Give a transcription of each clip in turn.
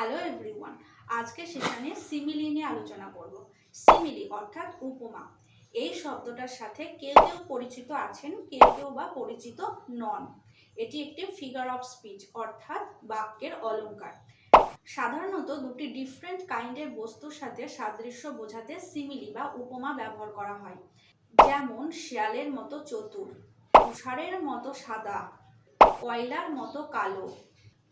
Hello everyone আজকে সেখানে simile নিয়ে আলোচনা করব। সিমিলি অর্থাৎ উপমা। এই শব্দটার সাথে কেউ কেউ পরিচিত আছেন, কেউ কেউ বা পরিচিত নন। এটি একটি ফিগার অফ স্পিচ অর্থাৎ বাক্যের অলংকার সাধারণত দুটি ডিফারেন্ট কাইন্ডের বস্তুর সাথে সাদৃশ্য বোঝাতে সিমিলি বা উপমা ব্যবহার করা হয়। যেমন, শিয়ালের মতো চতুর, তুষারের মতো সাদা, কয়লার মতো কালো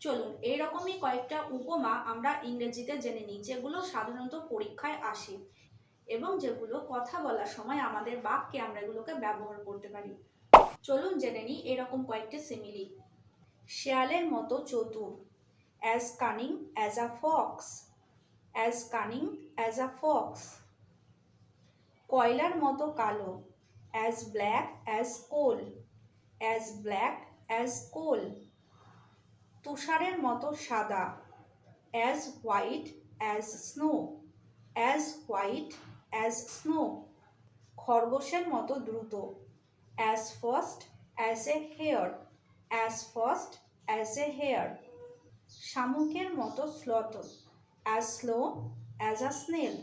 চলুন, এইরকমই কয়েকটা উপমা আমরা ইংরেজিতে জেনে নিই, যেগুলো সাধারণত পরীক্ষায় আসে এবং যেগুলো কথা বলার সময় আমাদের বাক্যে আমরা এগুলোকে ব্যবহার করতে পারি। চলুন জেনে নিই এরকম কয়েকটি সিমিলি শেয়ালের মতো চতুর as cunning as a fox as cunning as a fox কয়লার মতো কালো as black as coal as black as coal তুষারের মতো সাদা as white as snow as white as snow খরগোশের মতো দ্রুত as fast as a hare as fast as a hare শামুকের মতো sloth as slow as a snail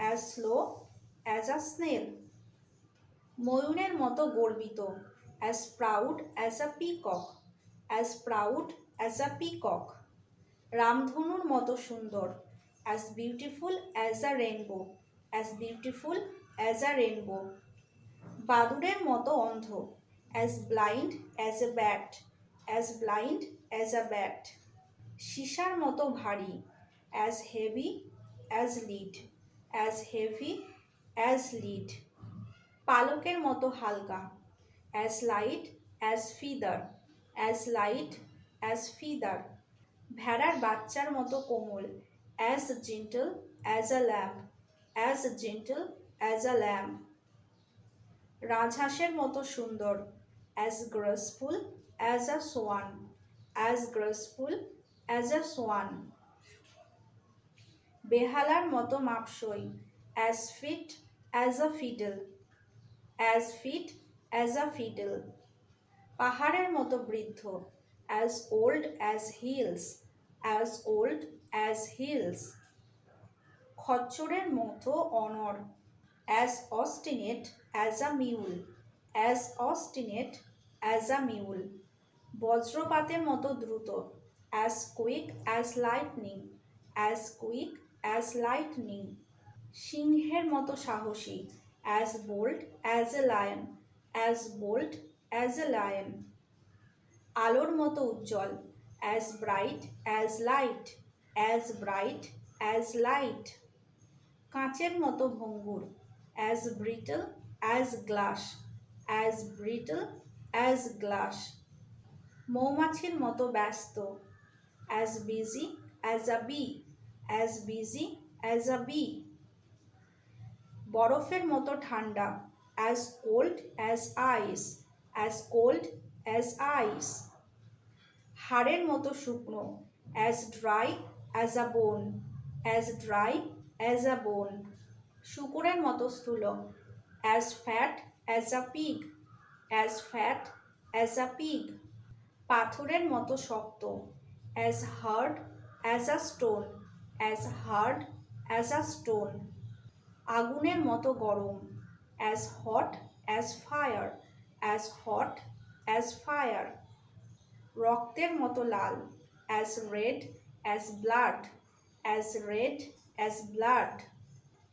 as slow as a snail ময়ূরের মতো গর্বিত as proud as a peacock as proud as a peacock রামধনুর মতো সুন্দর as beautiful as a rainbow as beautiful as a rainbow বাদুড়ের মতো অন্ধ as blind as a bat as blind as a bat সীসার মতো ভারী as heavy as lead as heavy as lead পালকের মতো হালকা as light as feather as light as feather ভেড়ার বাচ্চার মতো কোমল as gentle as a lamb as gentle as a lamb রাজহাঁসের মতো সুন্দর as graceful as a swan as graceful as a swan বেহালার মতো মাপসই as fit as a fiddle as fit as a fiddle পাহাড়ের মতো বৃদ্ধ as old as hills as old as hills খচ্চরের মতো অনর as obstinate as a mule as obstinate as a mule বজ্রপাতের মতো দ্রুত as quick as lightning as quick as lightning সিংহের মতো সাহসী as bold as a lion as bold as a lion আলোর মতো উজ্জ্বল as bright as light as bright as light কাঁচের মতো ভঙ্গুর as brittle as glass as brittle as glass মৌমাছির মতো ব্যস্ত as busy as a bee as busy as a bee বরফের মতো ঠান্ডা as cold as ice as cold as ice হাড়ের মতো শুকনো অ্যাজ ড্রাই অ্যাজ আ বোন অ্যাজ ড্রাই অ্যাজ আ বোন শুকুরের মতো স্থূল as fat as a pig as fat as a pig পাথরের মতো শক্ত as hard as a stone as hard as a stone আগুনের মতো গরম as hot as fire as hot as fire রক্তের মতো লাল as red as blood as red as blood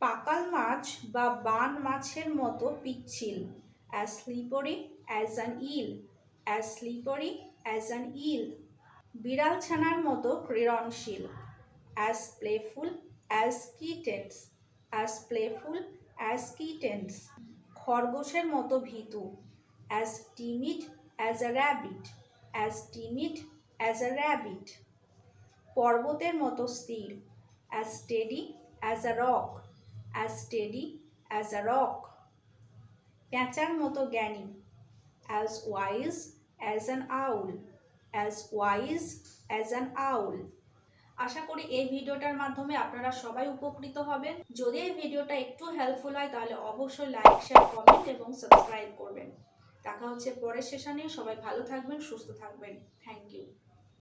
পাকাল মাছ বা বান মাছের মতো পিচ্ছিল as slippery as an eel as slippery as an eel বিড়াল ছানার মতো ক্রীড়নশীল as playful as kittens as playful as kittens খরগোশের মতো ভীতু as timid as a rabbit as timid as a rabbit পর্বতের মতো স্থির as steady as a rock as steady as a rock প্যাঁচার মতো জ্ঞানী as wise as an owl as wise as an owl আশা করি এই ভিডিওটার মাধ্যমে আপনারা সবাই উপকৃত হবেন। যদি এই ভিডিওটা একটু হেল্পফুল হয়, তাহলে অবশ্যই লাইক শেয়ার কমেন্ট এবং সাবস্ক্রাইব করবেন। দেখা হচ্ছে পরের সেশনে সবাই ভালো থাকবেন সুস্থ থাকবেন। Thank you